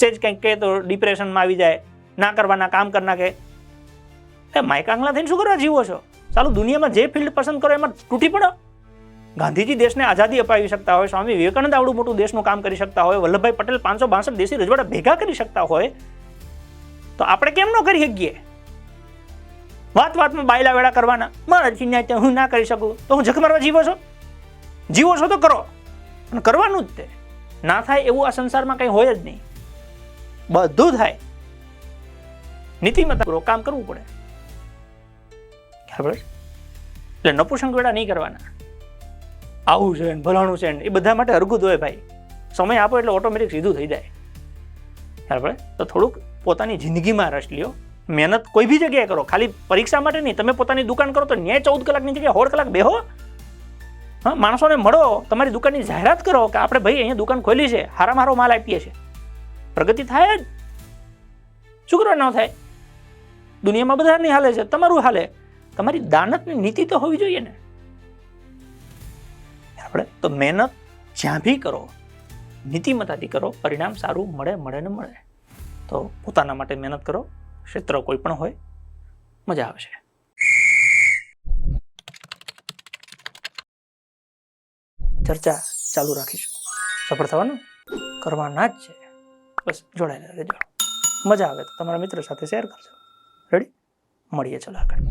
સેજ કંઈક કહે તો ડિપ્રેશનમાં આવી જાય, ના કરવાના, કામ કરી નાખે. એ માયકાંગલા થઈને શું કરવા જીવો છો? ચાલો દુનિયામાં જે ફિલ્ડ પસંદ કરો એમાં તૂટી પડો. ગાંધીજી દેશને આઝાદી અપાવી શકતા હોય, સ્વામી વિવેકાનંદ આવડું મોટું દેશનું કામ કરી શકતા હોય, વલ્લભભાઈ પટેલ પાંચસો બાસઠ દેશી રજવાડા ભેગા કરી શકતા હોય, તો આપણે કેમ ન કરી શકીએ? વાત વાતમાં બાયલા વેળા કરવાના. મારાથી ન્યાય ત્યાં હું ના કરી શકું. તો હું જખ જીવો છો? જીવો છો તો કરો. પણ કરવાનું જ તે. ના થાય એવું આ સંસારમાં કંઈ હોય જ નહીં. બધું થાય. નીતિમત્તાપૂર્વક કામ કરવું પડે. છે? એટલે નપુસંગ વેળા નહીં કરવાના. આવું છે ને ભલાણું છે ને એ બધા માટે અર્ગુદ હોય ભાઈ. સમય આપો એટલે ઓટોમેટિક સીધું થઈ જાય. બરાબર તો થોડુંક પોતાની જિંદગીમાં રસ લ્યો. મહેનત કોઈ બી જગ્યાએ કરો. ખાલી પરીક્ષા માટે નહીં. તમે પોતાની દુકાન કરો તો ન્યાય ચૌદ કલાકની જગ્યાએ હોળ કલાક બેહો. હા, માણસોને મળો. તમારી દુકાનની જાહેરાત કરો કે આપણે ભાઈ અહીંયા દુકાન ખોલી છે. હારા મારો માલ આપીએ છીએ. પ્રગતિ થાય જ. શું ન થાય. દુનિયામાં બધાની હાલે છે, તમારું હાલે. તમારી દાનતની નીતિ તો હોવી જોઈએ ને. આપણે તો મહેનત જ્યાં બી કરો, નીતિમત્તાથી કરો, પરિણામ સારું મળે મળે ને મળે. તો પોતાના માટે મહેનત કરો, ક્ષેત્ર કોઈ પણ હોય, મજા આવશે ચર્ચા ચાલુ રાખીશું. સફળ થવાનું કરવાના જ છે. બસ જોડાયેલા રહેજો. મજા આવે તો તમારા મિત્રો સાથે શેર કરજો. રેડી મળીએ ચલો આગળ.